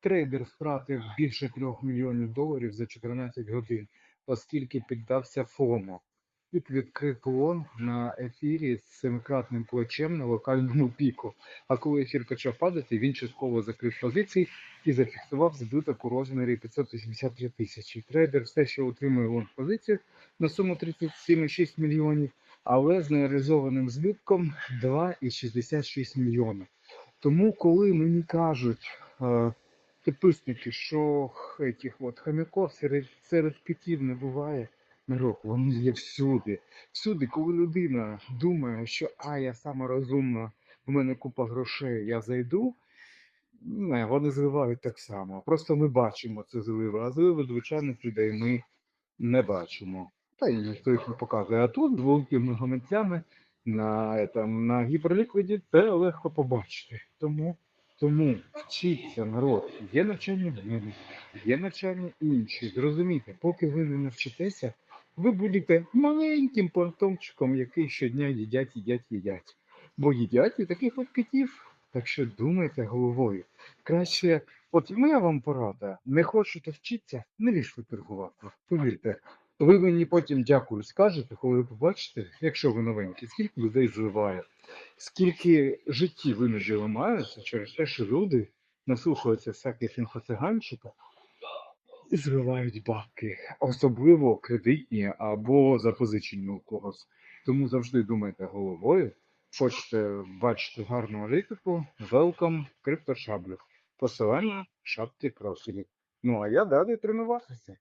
Трейдер втратив більше 3 мільйонів доларів за 14 годин, оскільки піддався ФОМО. Під відкрив лон на ефірі з семикратним плечем на локальному піку. А коли ефір почав падати, він частково закрив позиції і зафіксував збиток у розмірі 583 тисячі. Трейдер все ще утримує лонг позицію на суму 37,6 мільйонів, але з нереалізованим збитком 2,66 мільйона. Тому, коли мені кажуть е, підписники, що этих от хомяков серед, серед китів не буває, народ, вони є всюди. Всюди, коли людина думає, що а, я сама розумна, в мене купа грошей, я зайду. Не, вони зливають так само. Просто ми бачимо це зливи, а зливи звичайних людей ми не бачимо. Та й ніхто їх не показує. А тут великими гаманцями на, на гіперліквіді це легко побачити. Тому, тому вчіться, народ. Є навчання в мене, є навчання інші. Зрозумійте, поки ви не навчитеся, ви будете маленьким понтомчиком, який щодня їдять, їдять, їдять. Бо їдять і таких от китів. Так що думайте головою. Краще, от моя вам порада, не хочете вчитися, не лізьте торгувати. Повірте, ви мені потім дякую скажете, коли ви побачите, якщо ви новенькі, скільки людей зливає, скільки життів іноді ламаються через те, що люди наслухаються всяких інфоциганчика і зривають бабки, особливо кредитні або запозичені у когось. Тому завжди думайте головою. Хочете бачити гарну аналітику, welcome в CryptoShablю. Посилання в шапці профілі. Ну а я далі тренуватися.